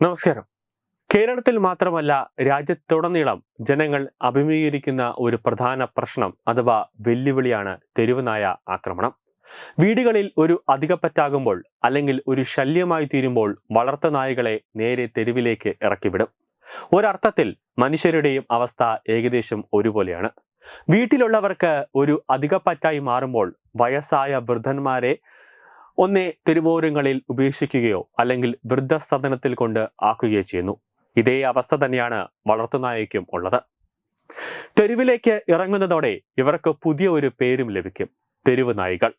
നമസ്കാരം. കേരളത്തിൽ മാത്രമല്ല രാജ്യത്തുടനീളം ജനങ്ങൾ അഭിമുഖീകരിക്കുന്ന ഒരു പ്രധാന പ്രശ്നം അഥവാ വെല്ലുവിളിയാണ് തെരുവുനായ ആക്രമണം. വീടുകളിൽ ഒരു അധികപ്പറ്റാകുമ്പോൾ അല്ലെങ്കിൽ ഒരു ശല്യമായി തീരുമ്പോൾ വളർത്ത നായകളെ നേരെ തെരുവിലേക്ക് ഇറക്കിവിടും. ഒരർത്ഥത്തിൽ മനുഷ്യരുടെയും അവസ്ഥ ഏകദേശം ഒരുപോലെയാണ്. വീട്ടിലുള്ളവർക്ക് ഒരു അധികപ്പറ്റായി മാറുമ്പോൾ വയസ്സായ വൃദ്ധന്മാരെ ഒന്നേ തിരുവോരങ്ങളിൽ ഉപേക്ഷിക്കുകയോ അല്ലെങ്കിൽ വൃദ്ധസദനത്തിൽ കൊണ്ട് ആക്കുകയോ ചെയ്യുന്നു. ഇതേ അവസ്ഥ തന്നെയാണ് വളർത്തുനായയ്ക്കും ഉള്ളത്. തെരുവിലേക്ക് ഇറങ്ങുന്നതോടെ ഇവർക്ക് പുതിയ ഒരു പേരും ലഭിക്കും തെരുവ് നായികൾ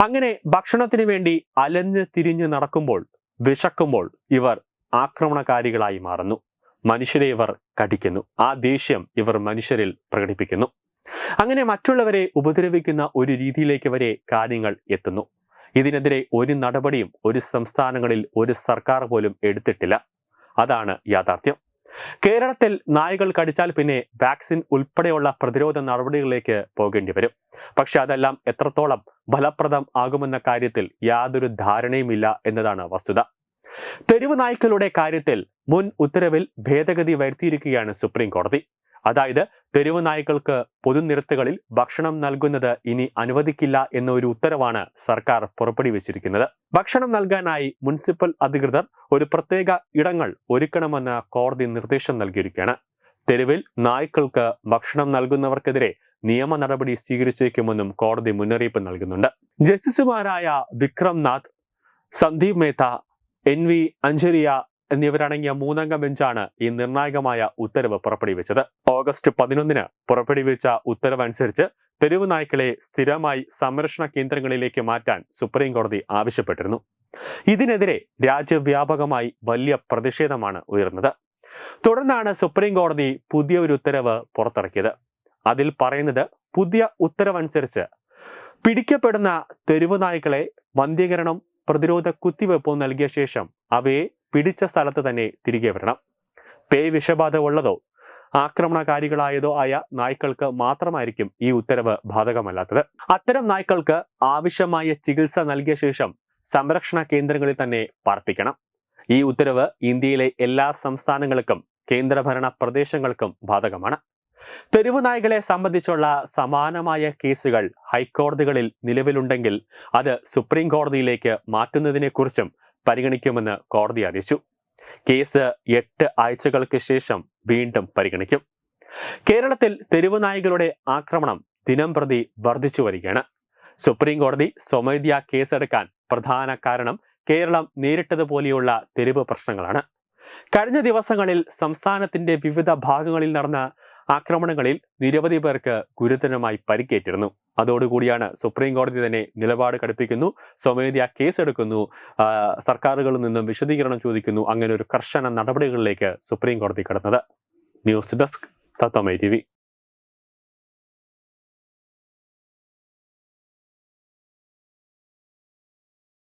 അങ്ങനെ ഭക്ഷണത്തിന് വേണ്ടി അലഞ്ഞ് തിരിഞ്ഞ് നടക്കുമ്പോൾ വിശക്കുമ്പോൾ ഇവർ ആക്രമണകാരികളായി മാറുന്നു. മനുഷ്യരെ ഇവർ കടിക്കുന്നു. ആ ദേഷ്യം ഇവർ മനുഷ്യരിൽ പ്രകടിപ്പിക്കുന്നു. അങ്ങനെ മറ്റുള്ളവരെ ഉപദ്രവിക്കുന്ന ഒരു രീതിയിലേക്ക് വരെ കാര്യങ്ങൾ എത്തുന്നു. ഇതിനെതിരെ ഒരു നടപടിയും ഒരു സംസ്ഥാനങ്ങളിൽ ഒരു സർക്കാർ പോലും എടുത്തിട്ടില്ല. അതാണ് യാഥാർത്ഥ്യം. കേരളത്തിൽ നായകൾ കടിച്ചാൽ പിന്നെ വാക്സിൻ ഉൾപ്പെടെയുള്ള പ്രതിരോധ നടപടികളിലേക്ക് പോകേണ്ടി വരും. പക്ഷെ അതെല്ലാം എത്രത്തോളം ഫലപ്രദം ആകുമെന്ന കാര്യത്തിൽ യാതൊരു ധാരണയുമില്ല എന്നതാണ് വസ്തുത. തെരുവ് നായ്ക്കളുടെ കാര്യത്തിൽ മുൻ ഉത്തരവിൽ ഭേദഗതി വരുത്തിയിരിക്കുകയാണ് സുപ്രീം കോടതി. അതായത് തെരുവ് നായ്ക്കൾക്ക് പൊതുനിരത്തുകളിൽ ഭക്ഷണം നൽകുന്നത് ഇനി അനുവദിക്കില്ല എന്ന ഒരു ഉത്തരവാണ് സർക്കാർ പുറപ്പെടുവിച്ചിരിക്കുന്നത്. ഭക്ഷണം നൽകാനായി മുനിസിപ്പൽ അധികൃതർ ഒരു പ്രത്യേക ഇടങ്ങൾ ഒരുക്കണമെന്ന് കോടതി നിർദ്ദേശം നൽകിയിരിക്കുകയാണ്. തെരുവിൽ നായ്ക്കൾക്ക് ഭക്ഷണം നൽകുന്നവർക്കെതിരെ നിയമ നടപടി സ്വീകരിച്ചേക്കുമെന്നും കോടതി മുന്നറിയിപ്പ് നൽകുന്നുണ്ട്. ജസ്റ്റിസുമാരായ വിക്രം നാഥ് സന്ദീപ് മേത്ത എൻ വി അഞ്ജരിയ എന്നിവരടങ്ങിയ മൂന്നംഗ ബെഞ്ചാണ് ഈ നിർണായകമായ ഉത്തരവ് പുറപ്പെടുവിച്ചത്. ഓഗസ്റ്റ് പതിനൊന്നിന് പുറപ്പെടുവിച്ച ഉത്തരവ് അനുസരിച്ച് തെരുവ് നായ്ക്കളെ സ്ഥിരമായി സംരക്ഷണ കേന്ദ്രങ്ങളിലേക്ക് മാറ്റാൻ സുപ്രീം കോടതി ആവശ്യപ്പെട്ടിരുന്നു. ഇതിനെതിരെ രാജ്യവ്യാപകമായി വലിയ പ്രതിഷേധമാണ് ഉയർന്നത്. തുടർന്നാണ് സുപ്രീം കോടതി പുതിയ ഒരു ഉത്തരവ് പുറത്തിറക്കിയത്. അതിൽ പറയുന്നത് പുതിയ ഉത്തരവനുസരിച്ച് പിടിക്കപ്പെടുന്ന തെരുവ് നായ്ക്കളെ വന്ധ്യീകരണം പ്രതിരോധ കുത്തിവെപ്പോ നൽകിയ ശേഷം അവയെ പിടിച്ച സ്ഥലത്ത് തന്നെ തിരികെ വരണം. പേ വിഷബാധ ഉള്ളതോ ആക്രമണകാരികളായതോ ആയ നായ്ക്കൾക്ക് മാത്രമായിരിക്കും ഈ ഉത്തരവ് ബാധകമല്ലാത്തത്. അത്തരം നായ്ക്കൾക്ക് ആവശ്യമായ ചികിത്സ നൽകിയ ശേഷം സംരക്ഷണ കേന്ദ്രങ്ങളിൽ തന്നെ പാർപ്പിക്കണം. ഈ ഉത്തരവ് ഇന്ത്യയിലെ എല്ലാ സംസ്ഥാനങ്ങൾക്കും കേന്ദ്രഭരണ പ്രദേശങ്ങൾക്കും ബാധകമാണ്. തെരുവു നായ്കളെ സംബന്ധിച്ചുള്ള സമാനമായ കേസുകൾ ഹൈക്കോടതികളിൽ നിലവിലുണ്ടെങ്കിൽ അത് സുപ്രീം കോടതിയിലേക്ക് മാറ്റുന്നതിനെക്കുറിച്ചും പരിഗണിക്കുമെന്ന് കോടതി അറിയിച്ചു. കേസ് എട്ട് ആഴ്ചകൾക്ക് ശേഷം വീണ്ടും പരിഗണിക്കും. കേരളത്തിൽ തെരുവ് നായ്ക്കളുടെ ആക്രമണം ദിനം പ്രതി വർദ്ധിച്ചു വരികയാണ്. സുപ്രീം കോടതി സ്വമേധ്യ കേസെടുക്കാൻ പ്രധാന കാരണം കേരളം നേരിട്ടതുപോലെയുള്ള തെരുവ് പ്രശ്നങ്ങളാണ്. കഴിഞ്ഞ ദിവസങ്ങളിൽ സംസ്ഥാനത്തിന്റെ വിവിധ ഭാഗങ്ങളിൽ നടന്ന ആക്രമണങ്ങളിൽ നിരവധി പേർക്ക് ഗുരുതരമായി പരിക്കേറ്റിരുന്നു. അതോടുകൂടിയാണ് സുപ്രീം കോടതി തന്നെ നിലപാട് കടുപ്പിക്കുന്നു. സ്വമേധയാ കേസെടുക്കുന്നു. സർക്കാരുകളിൽ നിന്നും വിശദീകരണം ചോദിക്കുന്നു. അങ്ങനെ ഒരു കർശന നടപടികളിലേക്ക് സുപ്രീം കോടതി കടന്നത്. News desk തത്തമൈ T